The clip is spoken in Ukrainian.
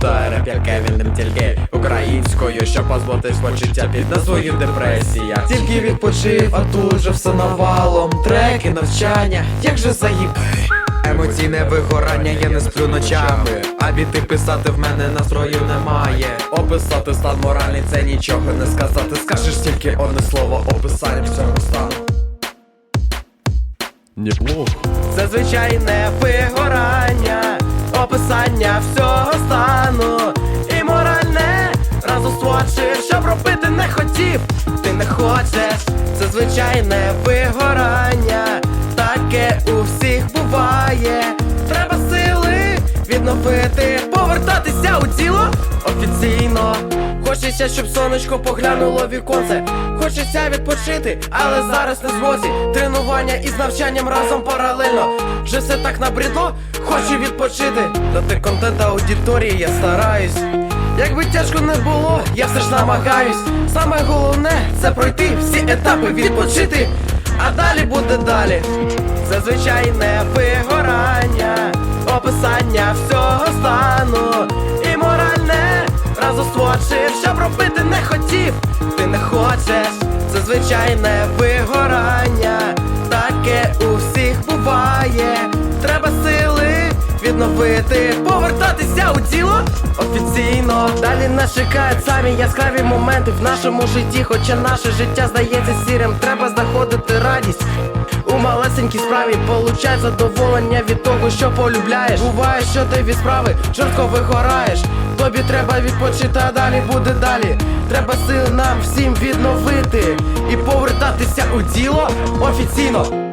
крапелька вільним тільки українською, щоб позбутись почуття під назвою депресія. Тільки відпочив, а тут же все навалом. Треки, навчання, як же заїб. Емоційне вигорання, я не сплю ночами. А біти писати в мене настрою немає. Описати стан моральний, це нічого не сказати. Скажеш тільки одне слово, описання всього стану. Неплохо. Це звичайне вигорання, описання всього не хочеш, це звичайне вигорання, таке у всіх буває. Треба сили відновити, повертатися у тіло офіційно. Хочеться, щоб сонечко поглянуло віконце. Хочеться відпочити, але зараз не змозі Тренування із навчанням разом паралельно. Вже все так набридло, хочу відпочити. Дати контент аудиторії я стараюсь Якби тяжко не було, я все ж намагаюсь. Саме головне це пройти всі етапи відпочити. А далі буде далі. Це звичайне вигорання Описання всього стану. І моральне разом створчив, щоб робити не хотів, ти не хочеш, це звичайне вигорання, відновити, повертатися у тіло офіційно. Далі нас чекають самі яскраві моменти в нашому житті, хоча наше життя здається сірим, треба знаходити радість. У малесенькій справі получай задоволення від того, що полюбляєш. Буває, що ти від справи жорстко вигораєш. Тобі треба відпочити, а далі буде далі. Треба сил нам всім відновити і повертатися у діло офіційно.